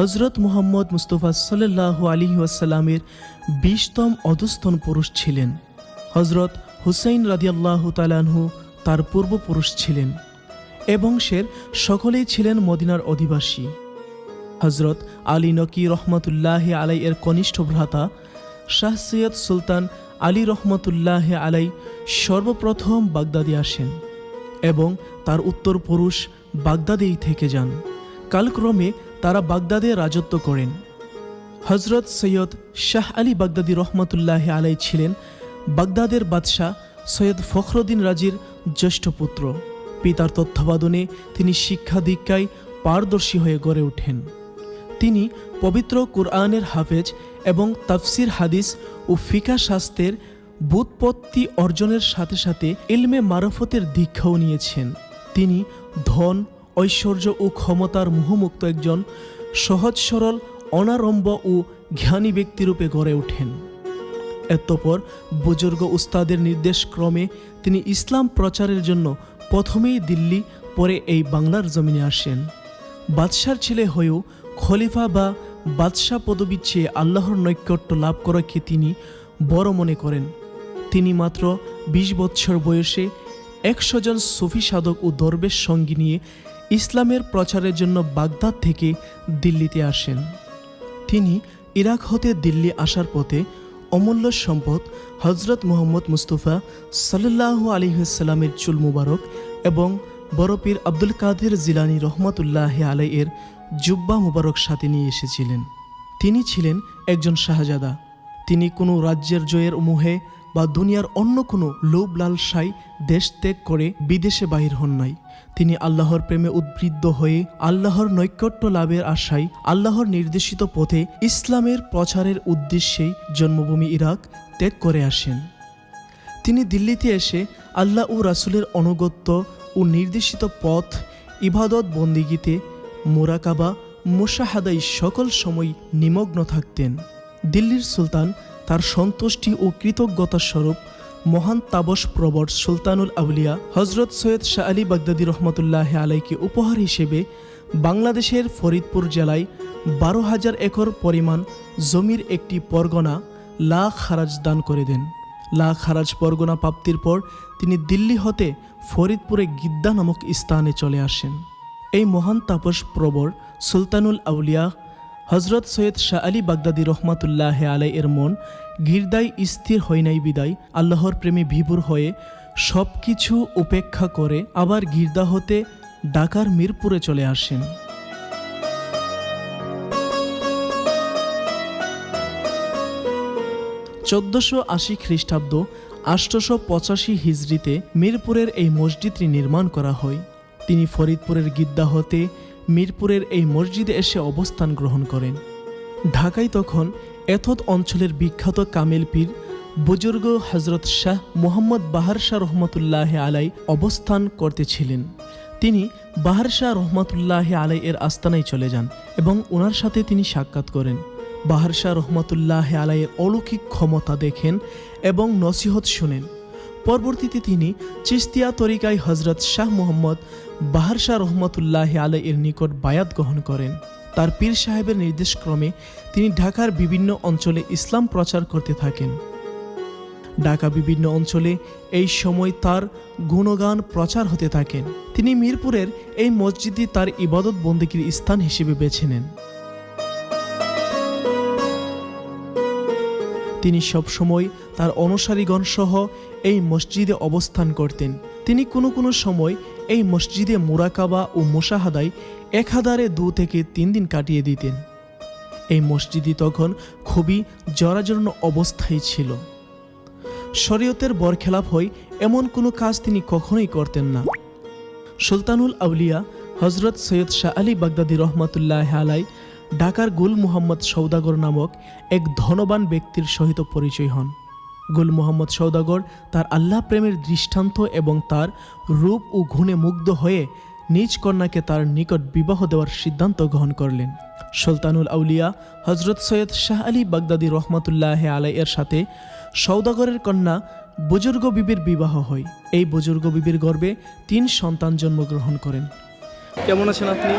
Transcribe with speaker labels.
Speaker 1: হজরত মুহাম্মদ মুস্তফা সাল্লাহ আলী ওয়াসাল্লামের বিশতম অধস্তন পুরুষ ছিলেন। হজরত হুসাইন রাদিয়াল্লাহ তালানহু তার পূর্বপুরুষ ছিলেন এ বংশের সকলেই ছিলেন মদিনার অধিবাসী। হজরত আলী নকি রহমতুল্লাহ আলাই এর কনিষ্ঠ ভ্রাতা শাহ সৈয়দ সুলতান আলী রহমতুল্লাহ আলাই সর্বপ্রথম বাগদাদে আসেন এবং তার উত্তর পুরুষ বাগদাদেই থেকে যান। কালক্রমে তারা বাগদাদে রাজত্ব করেন। হজরত সৈয়দ শাহ আলী বাগদাদি রহমতুল্লাহ আলাই ছিলেন বাগদাদের বাদশাহ সৈয়দ ফখরুদ্দিন রাজির জ্যেষ্ঠ পুত্র। পিতার তত্ত্বাবধানে তিনি শিক্ষা দীক্ষায় পারদর্শী হয়ে গড়ে ওঠেন। তিনি পবিত্র কুরআনের হাফেজ এবং তাফসির হাদিস ও ফিকা শাস্ত্রের বুৎপত্তি অর্জনের সাথে সাথে ইলমে মারফতের দীক্ষাও নিয়েছেন। তিনি ধন ঐশ্বর্য ও ক্ষমতার মোহমুক্ত একজন সহজ, সরল, অনারম্ভ ও জ্ঞানী ব্যক্তিরূপে গড়ে ওঠেন। এতপর বুজুর্গ উস্তাদের নির্দেশক্রমে তিনি ইসলাম প্রচারের জন্য প্রথমেই দিল্লি, পরে এই বাংলার জমিনে আসেন। বাদশার ছেলে হয়েও খলিফা বা বাদশাহ পদবী চেয়ে আল্লাহর নৈকট্য লাভ করাকে তিনি বড় মনে করেন। তিনি মাত্র ২০ বৎসর বয়সে একশো জন সুফি সাধক ও দরবেশ সঙ্গী নিয়ে ইসলামের প্রচারের জন্য বাগদাদ থেকে দিল্লিতে আসেন। তিনি ইরাক হতে দিল্লি আসার পথে অমূল্য সম্পদ হজরত মোহাম্মদ মুস্তফা সাল্লাহ আলিহাস্লামের চুল মুবারক এবং বরপীর আব্দুল কাদের জিলানি রহমতুল্লাহ আলাই এর জুব্বা মুবারক সাথে নিয়ে এসেছিলেন। তিনি ছিলেন একজন শাহজাদা। তিনি কোনো রাজ্যের জয়ের মোহে বা দুনিয়ার অন্য কোনো লোভ লালসাই দেশ ত্যাগ করে বিদেশে বাহির হন নাই। তিনি আল্লাহর প্রেমে উদ্বৃদ্ধ হয়ে আল্লাহর নৈকট্য লাভের আশায় আল্লাহর নির্দেশিত পথে ইসলামের প্রচারের উদ্দেশ্যেই জন্মভূমি ইরাক ত্যাগ করে আসেন। তিনি দিল্লিতে এসে আল্লাহ ও রাসুলের অনুগত্য ও নির্দেশিত পথ, ইবাদত বন্দিগিতে মোরাকাবা মোশাহাদাই সকল সময় নিমগ্ন থাকতেন। দিল্লির সুলতান তার সন্তুষ্টি ও কৃতজ্ঞতা স্বরূপ মহান তাবস প্রবর সুলতানুল আউলিয়া হজরত সৈয়দ শাহ আলী বাগদাদি রহমতুল্লাহ আলাইকে উপহার হিসেবে বাংলাদেশের ফরিদপুর জেলায় বারো হাজার একর পরিমাণ জমির একটি পরগনা লা খারাজ দান করে দেন। লা খারাজ পরগনা প্রাপ্তির পর তিনি দিল্লি হতে ফরিদপুরে গিদ্দা নামক স্থানে চলে আসেন। এই মহান তাপস প্রবর সুলতানুল আউলিয়া হজরত সৈয়দ শাহ আলী বাগদাদি রহমাতুল্লাহ আলাই এর মন গির্দায় স্থির হয় নাই বিদায়, আল্লাহর প্রেমে বিভোর হয়ে সব কিছু উপেক্ষা করে আবার গির্দা হতে ঢাকার মিরপুরে চলে আসেন। চোদ্দশো আশি খ্রিস্টাব্দ আষ্টশো পঁচাশি হিজড়িতে মিরপুরের এই মসজিদটি নির্মাণ করা হয়। তিনি ফরিদপুরের গিদ্দা হতে মিরপুরের এই মসজিদে এসে অবস্থান গ্রহণ করেন। ঢাকায় তখন এথত অঞ্চলের বিখ্যাত কামেল পীর বুজুর্গ হজরত শাহ মোহাম্মদ বাহার শাহ রহমতুল্লাহ আলাই অবস্থান করতেছিলেন তিনি বাহার শাহ রহমতুল্লাহ আলাই এর আস্তানায় চলে যান এবং ওনার সাথে তিনি সাক্ষাৎ করেন। বাহার শাহ রহমতুল্লাহ আলাইয়ের অলৌকিক ক্ষমতা দেখেন এবং নসিহত শুনেন। পরবর্তীতে তিনি চিস্তিয়া তরিকায় হজরত শাহ মোহাম্মদ বাহার শাহ রহমতুল্লাহ আলাই এর নিকট বায়াত গ্রহণ করেন। তার পীর সাহেবের নির্দেশক্রমে তিনি ঢাকার বিভিন্ন অঞ্চলে ইসলাম প্রচার করতে থাকেন। ঢাকা বিভিন্ন অঞ্চলে এই সময় তার গুণগান প্রচার হতে থাকেন। তিনি মিরপুরের এই মসজিদে তার ইবাদত বন্দীগীর স্থান হিসেবে বেছে নেন। তিনি সবসময় তার অনুসারীগণ সহ এই মসজিদে অবস্থান করতেন। তিনি কোনো কোনো সময় এই মসজিদে মুরাকাবা ও মোশাহাদায় এক হাজারে দু থেকে তিন দিন কাটিয়ে দিতেন। এই মসজিদই তখন খুবই জরাজীর্ণ অবস্থায় ছিল। শরীয়তের বরখেলাপ হয় এমন কোনো কাজ তিনি কখনোই করতেন না। সুলতানুল আউলিয়া হজরত সৈয়দ শাহ আলী বাগদাদি রহমতুল্লাহ আলাই ঢাকার গুল মুহাম্মদ সৌদাগর নামক এক ধনবান ব্যক্তির সহিত পরিচয় হন। গুল মুহাম্মদ সৌদাগর তার আল্লাহ প্রেমের দৃষ্টান্ত এবং তার রূপ ও গুণে মুগ্ধ হয়ে নিজ কন্যাকে তার নিকট বিবাহ দেওয়ার সিদ্ধান্ত গ্রহণ করলেন। সুলতানুল আউলিয়া হজরত সৈয়দ শাহ আলী বাগদাদি রহমতুল্লাহ আলাই এর সাথে সৌদাগরের কন্যা বুজুর্গ বিবির বিবাহ হয়। এই বুজুর্গ বিবির গর্ভে তিন সন্তান জন্মগ্রহণ করেন। কেমন আছেন আপনি?